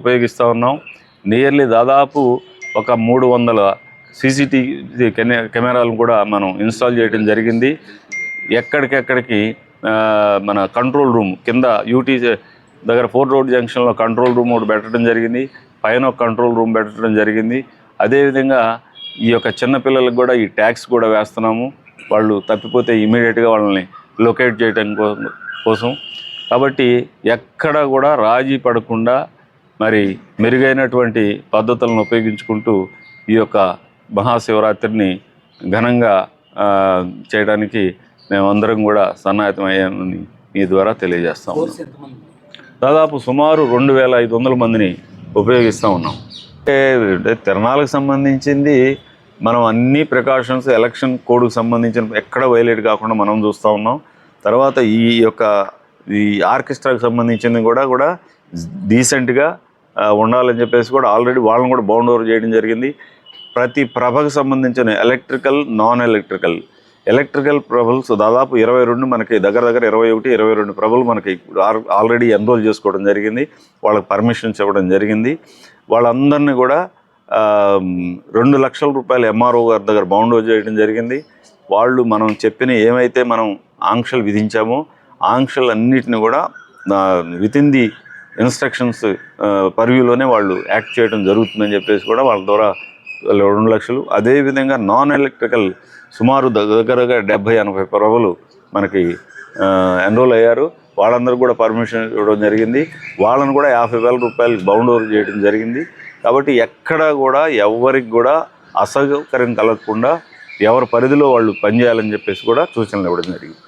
ఉపయోగిస్తూ ఉన్నాం. నియర్లీ దాదాపు ఒక మూడు వందల సీసీటీవీ కెమెరాలను కూడా మనం ఇన్స్టాల్ చేయడం జరిగింది. ఎక్కడికెక్కడికి మన కంట్రోల్ రూమ్ కింద యూటీ దగ్గర ఫోర్ రోడ్ జంక్షన్లో కంట్రోల్ రూమ్ ఒకటి పెట్టడం జరిగింది. పైన ఒక కంట్రోల్ రూమ్ పెట్టడం జరిగింది. అదేవిధంగా ఈ యొక్క చిన్నపిల్లలకు కూడా ఈ ట్యాక్స్ కూడా వేస్తున్నాము. వాళ్ళు తప్పిపోతే ఇమీడియట్గా వాళ్ళని లొకేట్ చేయడం కోసం. కాబట్టి ఎక్కడ కూడా రాజీ పడకుండా మరి మెరుగైనటువంటి పద్ధతులను ఉపయోగించుకుంటూ ఈ యొక్క మహాశివరాత్రిని ఘనంగా చేయడానికి మేమందరం కూడా సన్నాహితం అయ్యామని మీ ద్వారా తెలియజేస్తాం దాదాపు సుమారు రెండు వేల ఐదు వందల మందిని ఉపయోగిస్తూ ఉన్నాం. అంటే అంటే తిరణాలకు సంబంధించింది మనం అన్ని ప్రికాషన్స్ ఎలక్షన్ కోడ్కు సంబంధించిన ఎక్కడ వైలేట్ కాకుండా మనం చూస్తూ ఉన్నాం. తర్వాత ఈ యొక్క ఈ ఆర్కెస్ట్రాకి సంబంధించింది కూడా కూడా డీసెంట్గా ఉండాలని చెప్పేసి కూడా ఆల్రెడీ వాళ్ళని కూడా బౌండ్ ఓవర్ చేయడం జరిగింది. ప్రతి ప్రభకు సంబంధించిన ఎలక్ట్రికల్ నాన్ ఎలక్ట్రికల్ ఎలక్ట్రికల్ ప్రభల్స్ దాదాపు ఇరవై రెండు మనకి దగ్గర దగ్గర ఇరవై ఒకటి ఇరవై రెండు ప్రభలు మనకి ఆల్రెడీ ఎన్రోల్ చేసుకోవడం జరిగింది. వాళ్ళకి పర్మిషన్స్ ఇవ్వడం జరిగింది. వాళ్ళందరినీ కూడా రెండు లక్షల రూపాయలు ఎంఆర్ఓ గారి దగ్గర బౌండ్ చేయడం జరిగింది. వాళ్ళు మనం చెప్పిన ఏమైతే మనం ఆంక్షలు విధించామో ఆంక్షలన్నిటిని కూడా విత్ ఇన్ ది ఇన్స్ట్రక్షన్స్ పర్వ్యూలోనే వాళ్ళు యాక్ట్ చేయడం జరుగుతుందని చెప్పేసి కూడా వాళ్ళ ద్వారా రెండు లక్షలు. అదేవిధంగా నాన్ ఎలక్ట్రికల్ సుమారు దగ్గరగా డెబ్భై ఎనభై పరవలు మనకి ఎన్రోల్ అయ్యారు. వాళ్ళందరూ కూడా పర్మిషన్ ఇవ్వడం జరిగింది. వాళ్ళని కూడా యాభై వేల రూపాయలు బౌండ్ ఓవర్ చేయడం జరిగింది. కాబట్టి ఎక్కడ కూడా ఎవరికి కూడా అసౌకర్యం కలగకుండా ఎవరి పరిధిలో వాళ్ళు పనిచేయాలని చెప్పేసి కూడా సూచనలు ఇవ్వడం జరిగింది.